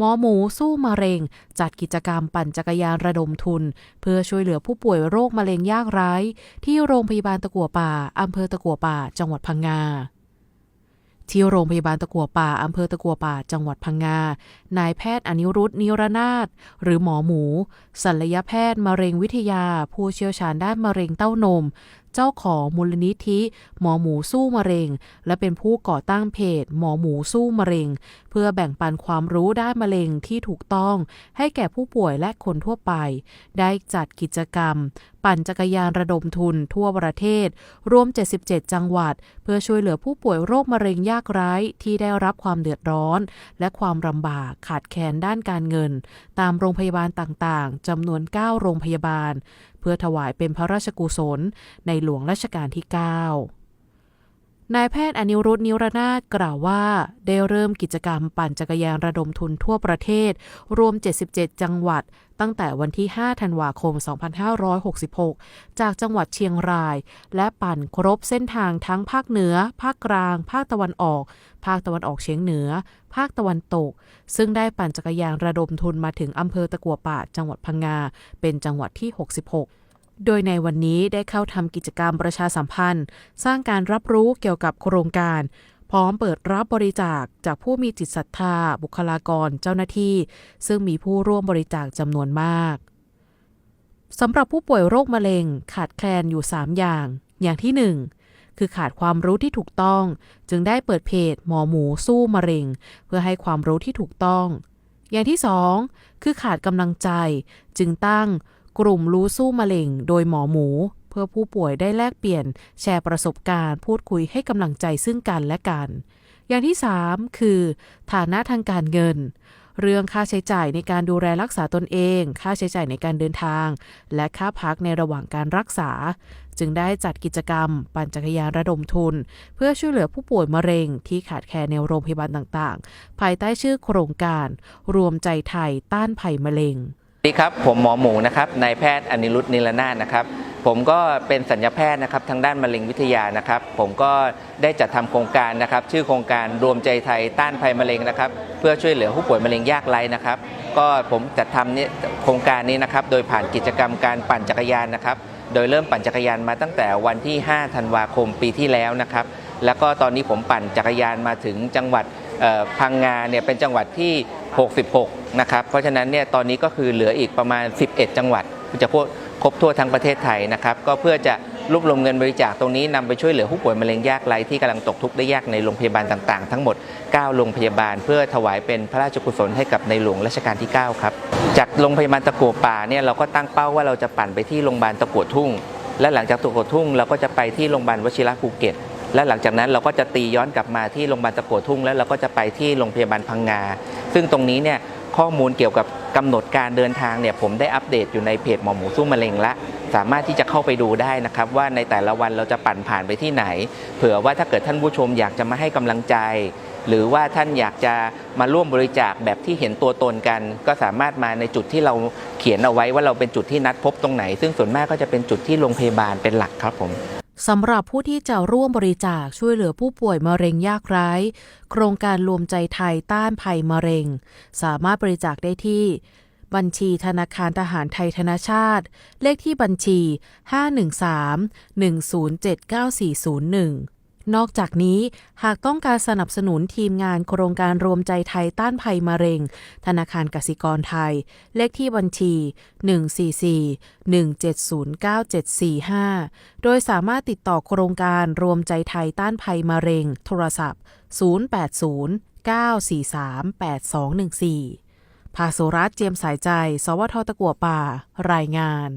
หมอหมูสู้มะเร็ง จัดกิจกรรมปั่นจักรยานระดมทุน เพื่อช่วยเหลือผู้ป่วยโรคมะเร็งยากไร้ที่โรงพยาบาลตะกัวป่าอำเภอตะกัวป่า จังหวัดพังงาที่โรงพยาบาลตะกัวป่าอำเภอตะกัวป่า จังหวัดพังงา นายแพทย์อนิรุตนิรนาถหรือหมอหมู ศัลยแพทย์มะเร็งวิทยา ผู้เชี่ยวชาญด้านมะเร็งเต้านม เจ้าของมูลนิธิหมอหมูสู้มะเร็ง และเป็นผู้ก่อตั้งเพจ หมอหมูสู้มะเร็ง เพื่อแบ่งปันความรู้ด้านมะเร็งที่ถูกต้อง ให้แก่ผู้ป่วยและคนทั่วไป ได้จัดกิจกรรม ปั่นจักรยานระดมทุนทั่วประเทศ รวม 77 จังหวัด เพื่อช่วยเหลือผู้ป่วยโรคมะเร็งยากไร้ที่ได้รับความเดือดร้อน และความลำบากขาดแคลนด้านการเงิน ตามโรงพยาบาลต่างๆจำนวน 9 โรงพยาบาล เพื่อถวายเป็นพระราชกุศล ในหลวงรัชกาลที่ 9นายแพทย์อนิรุตนิรนาถกล่าวว่า ได้เริ่มกิจกรรมปั่นจักรยานระดมทุนทั่วประเทศ รวม 77 จังหวัด ตั้งแต่วันที่ 5 ธันวาคม 2566 จากจังหวัดเชียงราย และปั่นครบเส้นทางทั้งภาคเหนือ ภาคกลาง ภาคตะวันออก ภาคตะวันออกเฉียงเหนือ ภาคตะวันตก ซึ่งได้ปั่นจักรยานระดมทุนมาถึงอำเภอตะกัวป่าจังหวัดพังงา เป็นจังหวัดที่ 66โดยในวันนี้ได้เข้าทำกิจกรรมประชาสัมพันธ์ สร้างการรับรู้เกี่ยวกับโครงการ พร้อมเปิดรับบริจาคจากผู้มีจิตศรัทธา บุคลากรเจ้าหน้าที่ ซึ่งมีผู้ร่วมบริจาคจำนวนมากสำหรับผู้ป่วยโรคมะเร็งขาดแคลนอยู่ 3 อย่าง อย่างที่ 1 คือขาดความรู้ที่ถูกต้อง จึงได้เปิดเพจหมอหมูสู้มะเร็ง เพื่อให้ความรู้ที่ถูกต้อง อย่างที่ 2 คือขาดกำลังใจ จึงตั้งกลุ่มรู้สู้มะเร็ง โดยหมอหมู เพื่อผู้ป่วยได้แลกเปลี่ยนแชร์ประสบการณ์ พูดคุยให้กำลังใจซึ่งกันและกัน อย่างที่ 3 คือ ฐานะทางการเงิน เรื่องค่าใช้จ่ายในการดูแลรักษาตนเอง ค่าใช้จ่ายในการเดินทาง และค่าพักในระหว่างการรักษา จึงได้จัดกิจกรรม ปั่นจักรยานระดมทุน เพื่อช่วยเหลือผู้ป่วยมะเร็ง ที่ขาดแคลนในโรงพยาบาลต่างๆ ภายใต้ชื่อโครงการ รวมใจไทยต้านภัยมะเร็งสวัสดีครับ ผมหมอหมูนะครับนายแพทย์อนิรุตนิรนาถนะครับ ผมก็เป็นสัญญาแพทย์นะครับทางด้านมะเร็งวิทยานะครับ ผมก็ได้จัดทำโครงการนะครับ ชื่อโครงการรวมใจไทยต้านภัยมะเร็งนะครับ เพื่อช่วยเหลือผู้ป่วยมะเร็งยากไร้นะครับ ก็ผมจัดทำนี่ยโครงการนี้นะครับ โดยผ่านกิจกรรมการปั่นจักรยานนะครับ โดยเริ่มปั่นจักรยานมาตั้งแต่วันที่ 5 ธันวาคมปีที่แล้วนะครับ แล้วก็ตอนนี้ผมปั่นจักรยานมาถึงจังหวัดพังงาเนี่ยเป็นจังหวัดที่ 66 นะครับ เพราะฉะนั้นเนี่ยตอนนี้ก็คือเหลืออีกประมาณ 11 จังหวัดจะพูด ครบทั่วทั้งประเทศไทยนะครับก็เพื่อจะรวบรวมเงินบริจาคตรงนี้นำไปช่วยเหลือผู้ป่วยมะเร็งยากไร้ที่กำลังตกทุกข์ได้ยากในโรงพยาบาลต่างๆ ทั้งหมด 9 โรงพยาบาล เพื่อถวายเป็นพระราชกุศลให้กับในหลวงรัชกาลที่ 9 ครับ จากโรงพยาบาลตะกัวป่าเนี่ยเราก็ตั้งเป้าว่าเราจะปั่นไปที่โรงพยาบาลตะกัวทุ่ง และหลังจากตะกัวทุ่งเราก็จะไปที่โรงพยาบาลวชิระภูเก็ตและหลังจากนั้นเราก็จะตีย้อนกลับมาที่โรงพยาบาลตะกัวทุ่ง แล้วเราก็จะไปที่โรงพยาบาลพังงา ซึ่งตรงนี้เนี่ย ข้อมูลเกี่ยวกับกำหนดการเดินทางเนี่ยผมได้อัปเดตอยู่ในเพจหมอหมูสู้มะเร็งละสามารถที่จะเข้าไปดูได้นะครับ ว่าในแต่ละวันเราจะปั่นผ่านไปที่ไหน เผื่อว่าถ้าเกิดท่านผู้ชมอยากจะมาให้กำลังใจ หรือว่าท่านอยากจะมาร่วมบริจาคแบบที่เห็นตัวตนกัน ก็สามารถมาในจุดที่เราเขียนเอาไว้ว่าเราเป็นจุดที่นัดพบตรงไหน ซึ่งส่วนมากก็จะเป็นจุดที่โรงพยาบาลเป็นหลักครับผม สำหรับผู้ที่จะร่วมบริจาคช่วยเหลือผู้ป่วยมะเร็งยากไร้ โครงการรวมใจไทยต้านภัยมะเร็ง สามารถบริจาคได้ที่ บัญชีธนาคารทหารไทยธนชาติ เลขที่บัญชี 513-1079401 นอกจากนี้หากต้องการสนับสนุนทีมงานโครงการรวมใจไทยต้านภัยมะเร็ง ธนาคารกสิกรไทย เลขที่บัญชี 144-1709745 โดยสามารถติดต่อโครงการรวมใจไทยต้านภัยมะเร็ง โทรศัพท์ 080-943-8214 ภาสุรัตเจียมสายใจ สวทตะกัวป่า รายงาน